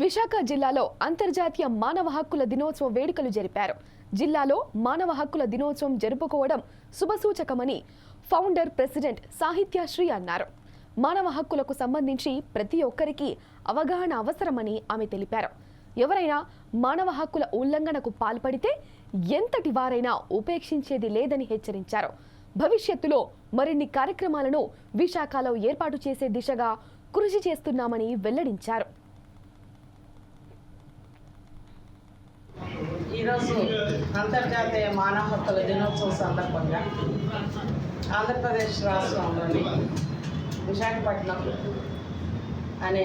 విశాఖ జిల్లాలో అంతర్జాతీయ మానవ హక్కుల దినోత్సవ వేడుకలు జరిపారు. జిల్లాలో మానవ హక్కుల దినోత్సవం జరుపుకోవడం శుభసూచకమని ఫౌండర్ ప్రెసిడెంట్ సాహిత్యశ్రీ అన్నారు. మానవ హక్కులకు సంబంధించి ప్రతి ఒక్కరికి అవగాహన అవసరమని ఆమె తెలిపారు. ఎవరైనా మానవ హక్కుల ఉల్లంఘనకు పాల్పడితే ఎంతటి వారైనా ఉపేక్షించేది లేదని హెచ్చరించారు. భవిష్యత్తులో మరిన్ని కార్యక్రమాలను విశాఖలో ఏర్పాటు చేసే దిశగా కృషి చేస్తున్నామని వెల్లడించారు. ఈరోజు అంతర్జాతీయ మానవ హక్కుల దినోత్సవం సందర్భంగా ఆంధ్రప్రదేశ్ రాష్ట్రంలోని విశాఖపట్నం అనే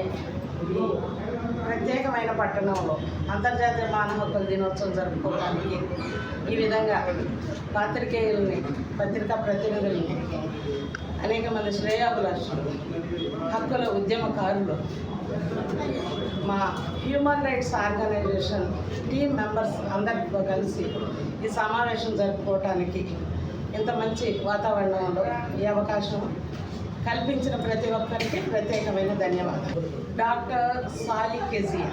ఈ పట్టణంలో అంతర్జాతీయ మానవ హక్కుల దినోత్సవం జరుపుకోవడానికి ఈ విధంగా పాత్రికేయుల్ని పత్రికా ప్రతినిధుల్ని అనేక మంది శ్రేయాభిలాషులు హక్కుల ఉద్యమకారులు మా human rights organisation team members అందరితో కలిసి ఈ సమావేశం జరుపుకోవటానికి ఇంత మంచి వాతావరణంలో ఈ అవకాశం కల్పించిన ప్రతి ఒక్కరికి ప్రత్యేకమైన ధన్యవాదాలు. Doctor Sally Kezia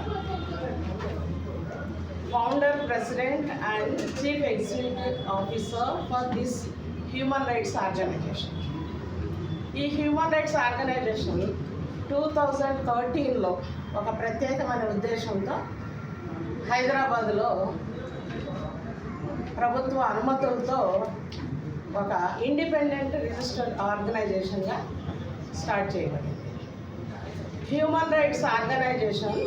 founder president and chief executive officer for this human rights organisation. ఈ human rights organisation two thousand థర్టీన్లో ఒక ప్రత్యేకమైన ఉద్దేశంతో హైదరాబాద్లో ప్రభుత్వ అనుమతులతో ఒక ఇండిపెండెంట్ రిజిస్టర్డ్ ఆర్గనైజేషన్గా స్టార్ట్ చేయబడింది. Human rights organisation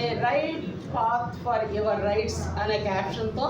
a right path for your rights అనే క్యాప్షన్తో